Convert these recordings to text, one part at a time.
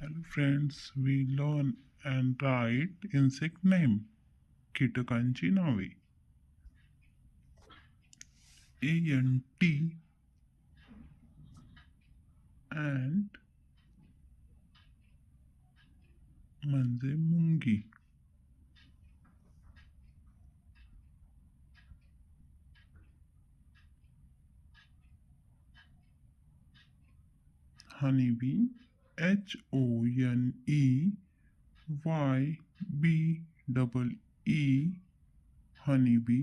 Hello friends, we learn and write insect name. कीटकांची नावे A N T and म्हणजे मुंगी honeybee H O N E Y B double E honey bee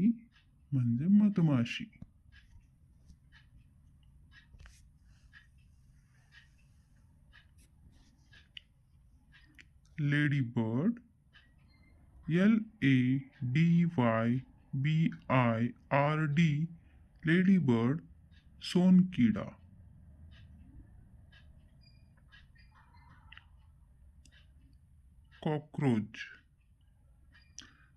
मे मधमाशी. Ladybird L A D Y B I R D ladybird सोन कीड़ा cockroach.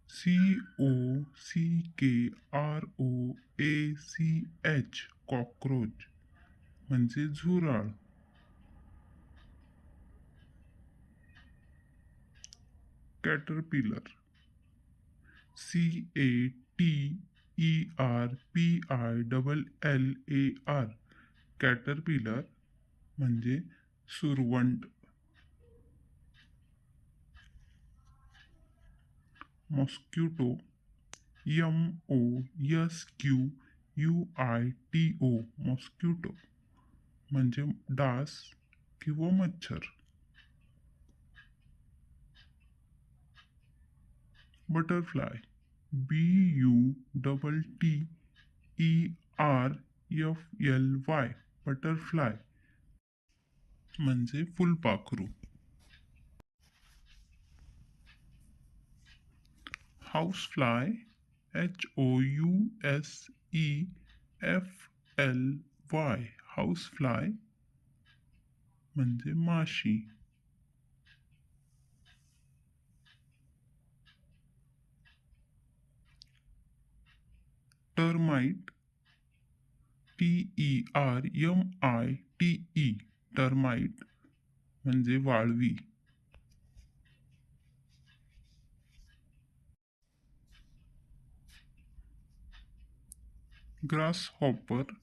C O C K R O A C H. Cockroach. म्हणजे झुराळ. Caterpillar C A T E R P I double L A R caterpillar म्हणजे सुरवंट. Mosquito M O S Q U I T O mosquito म्हणजे डास किंवा मच्छर. Butterfly B U double T E R F L Y butterfly म्हणजे फुलपाखरू. H O U S E F L Y housefly म्हणजे माशी. Termite T E R M I T E termite म्हणजे वाळवी. Grasshopper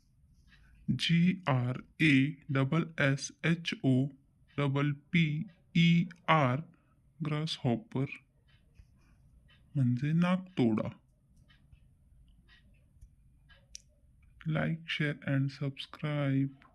G R A double S H O double P E R grasshopper म्हणजे नागतोडा like, share and subscribe.